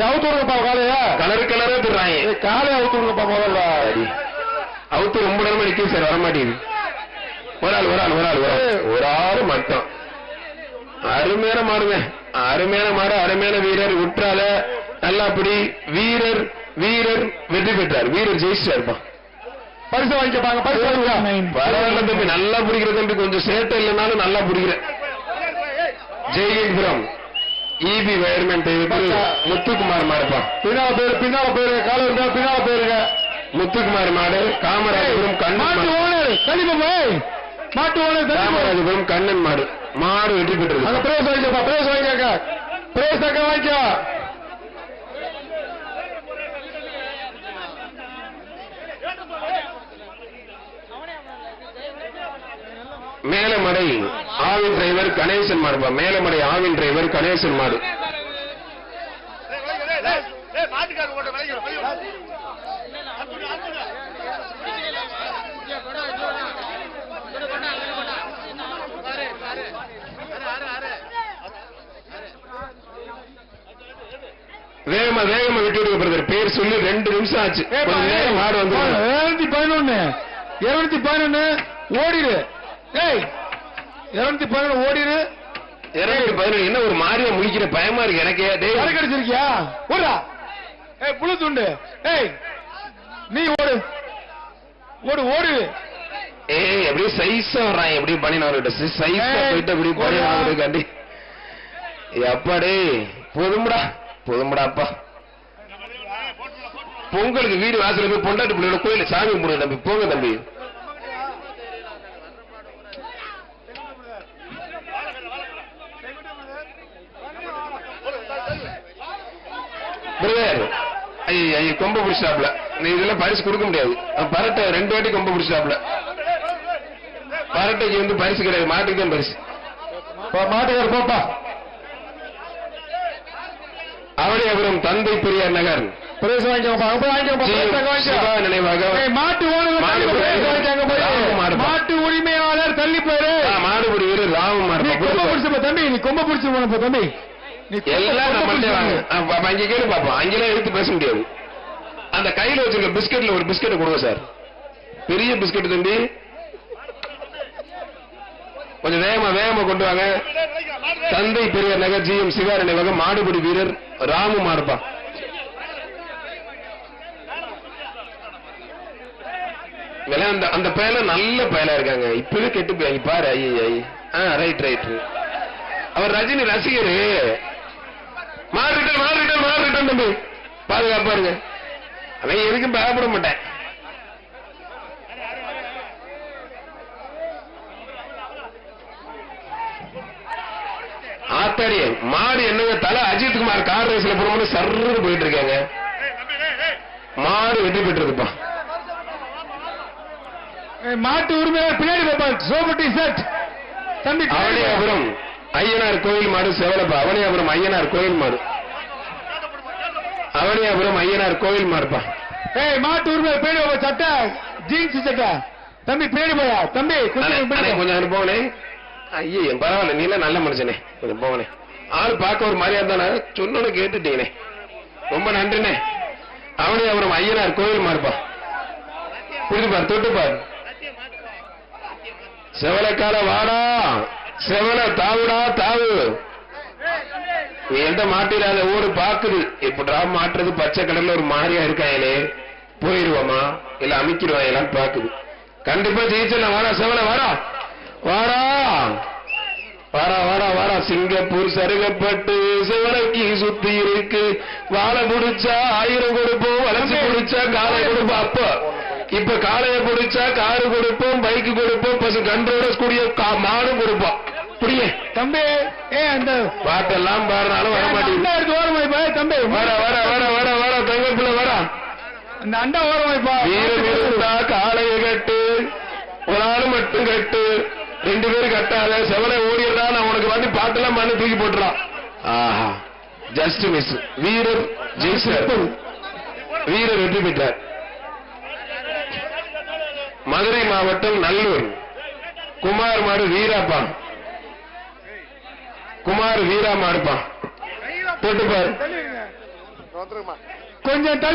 அவுத்து விடுங்கப்பா காலையா. கலர் கலரா திடுறாங்க காலையை அவுத்து விடுங்கப்பா முதல்ல. அவுத்து ரொம்ப நேரமா நிக்கும் சார் வர மாட்டேங்குது ஒரு ஆள் ஒரு ஆள் ஒரு ஆள் ஒரு ஆள். ஒரு ஆள் மட்டும். அருமையான மாடுங்க. அருமையான மாடு அருமையான வீரர் உற்றால. நல்லா அப்படி வீரர் வீரர் வெற்றி பெற்றார். வீரர் ஜெயிச்சிட்டாருப்பா. பரிசு வாங்கிப்பாங்க பரிசு பரவாயில்ல தம்பி நல்லா பிடிக்கிற தம்பி. கொஞ்சம் சேட்டை இல்லைனாலும் நல்லா பிடிக்கிற ஜெயகிபுரம் இபி வயர்மெண்ட் முத்துக்குமார் மாடுப்பா. பின்னால பேரு பின்னால பேரு காலை இருந்தா பின்னால பேருங்க. முத்துக்குமார் மாடு காமராஜபுரம் கண்ணன் ஓனர் போய் மாட்டு ஓனர். காமராஜபுரம் கண்ணன் மாடு மாடு வெற்றி பெற்றது பிரேஸ் வாங்கிக்கப்பா பிரேஸ் வாங்கிக்க பிரேஸ் அங்க வாங்கிக்க. மேலமடை ஆவின் டிரைவர் கணேசன் மாடுப்பா மேலமடை ஆவின் டிரைவர் கணேசன் மாடு. ஓட்ட வேகமா வேகமா விட்டு விடுங்க பிரதர் பேர் சொல்லி ரெண்டு நிமிஷம் ஆச்சு. மாடு வந்து இருநூத்தி பதினொன்னு இருநூத்தி பதினொன்னு ஓடிரு ஏய் இருநூத்தி பதினொன்னு ஓடிரு இருநூத்தி பதினேழு என்ன ஒரு மாறிய முழிக்கிற பயமா இருக்கு எனக்கே. டேய். சரக்கு அடிச்சிருக்கியா ஓடுறா ஏய் புழு துண்டு. ஏய் நீ ஓடு. ஓடு ஓடு. ஏய் அப்படியே சைஸா வர்றான். எப்படி பண்ணினவர்கிட்ட சைஸா ஏய், போயிட்டு அப்படி போடா. பண்ணினவர்காண்டி அப்பாடே போதும்டா. போதும்டா அப்பா. பொங்கலுக்கு வீடு வாசல்ல போய் பொண்டாட்டி பிள்ளையோட கோயில சாமி கும்பிடுங்க தம்பி. போங்க தம்பி. பிரதர் ஐய கொம்ப பிடிச்சாப்ல நீ இதெல்லாம் பரிசு கொடுக்க முடியாது. பரட்டை ரெண்டு வாட்டி கொம்ப பிடிச்சாப்ல பரட்டைக்கு வந்து பரிசு கிடையாது. மாட்டுக்கு தான் பரிசு. மாட்டுக்கார போப்பா. அவனியாபுரம் தந்தை பெரியார் நகர். மாட்டு உரிமையாளர் தள்ளி போயிரு மாடுபிடி வீரர் ராம மாடு தம்பி நீ கொம்ப பிடிச்சு போனப்ப தம்பி. எல்லாம் பிடிச்சு வாங்க. அங்க பாப்போம். அங்கெல்லாம் எடுத்து பேச முடியாது. அந்த கையில வச்சிருக்க பிஸ்கெட்ல ஒரு பிஸ்கெட் கொடுங்க சார். பெரிய பிஸ்கெட் தம்பி. கொஞ்சம் வேகமா வேகமா கொண்டு வாங்க. தந்தை பெரியார் நகர் ஜி எம் சிவா நினைவகம் மாடுபிடி வீரர் ராமு மாடுப்பா அந்த அந்த பயல நல்ல பயலா இருக்காங்க. இப்பவே கெட்டு போய் பாரு ஐய ரைட் ரைட் அவர் ரஜினி ரசிகரு. பாதுகாப்பா இருங்க. அவன் எதுக்கும் பயப்பட மாட்டேன். ஆத்தாடி மாடு என்னங்க தலை அஜித் குமார் கார் ரேஸ்ல போறோம்னு சர்ன்னு போயிட்டு இருக்காங்க. மாடு வெற்றி பெற்றிருக்குப்பா ஏய், மாட்டு உரிமையாளர் பின்னாடி பாப்பா சோப்பு டி ஷர்ட் தம்பி. அவனியாபுரம் ஐயனார் கோயில் மாடு செவலப்பா. அவனியாபுரம் ஐயனார் கோயில் மாடு. அவனியாபுரம் ஐயனார் கோயில் மாடுப்பா ஏய் மாட்டு பின்னாடி பாப்பா சட்டை ஜீன்ஸ் சட்டை. தம்பி பின்னாடி போயா? தம்பி கொஞ்சம். கொஞ்சம் போகணே ஐயே பரவாயில்ல நீ நல்ல மனுஷனே. கொஞ்சம் போகணே ஆள் பார்க்க ஒரு மாதிரியா இருந்தானே? சொன்னோன்னு கேட்டுட்டீங்கண்ணே. ரொம்ப நன்றிண்ணே. அவனியாபுரம் ஐயனார் கோயில் மாடுப்பா புரிதுபார் தொட்டுப்பார் செவலைக்கால வாடா. செவல தாவுடா தாவு. எந்த மாட்டிடாத ஊரு பாக்குது எப்படா மாட்டுறது பச்சை கடல்ல ஒரு மாதிரியா இருக்காங்களே போயிருவோமா? இல்ல அமைக்கிடுவாங்களான்னு பாக்குது கண்டிப்பா ஜெயிச்சிடலாம் வாடா செவல வாடா. வாடா. வாடா வாடா வாடா. சிங்கப்பூர் சருகப்பட்டு செவலைக்கு சுத்தி இருக்கு. வாழை புடிச்சா ஆயிரம் கொடுப்போம் வளர்ச்சி புடிச்சா காலை கொடுப்போம். அப்ப இப்ப காளைய புடிச்சா காரு கொடுப்போம் பைக் கொடுப்போம் பசு கன்றோட கூடிய மாடும் கொடுப்போம். தம்பி ஏ அந்த பாட்டெல்லாம் பாடுறாலும் வர மாட்டேங்குது. ஓரமாய் பா தம்பி. வர வர வர வர வர தங்கப்புல வர அந்த அண்டா ஓரமாய் பா. வீரம் இருந்தா காளைய கட்டு ஒரு ஆளு மட்டும் கட்டு ரெண்டு பேரும் கட்டாத செவலை ஓடிடுறா நான் உனக்கு வந்து பாட்டெல்லாம் பண்ணி தூக்கி போட்டுறான். ஆஹா ஜஸ்ட் மிஸ் வீரர் ஜெயிச்சார். வீரர் வெற்றி பெற்றார். மதுரை மாவட்டம் நல்லூர். குமார் மாடு வீராப்பா. குமார் வீரா மாடுப்பா தொட்டுப்பார். கொஞ்சம் தள்ளி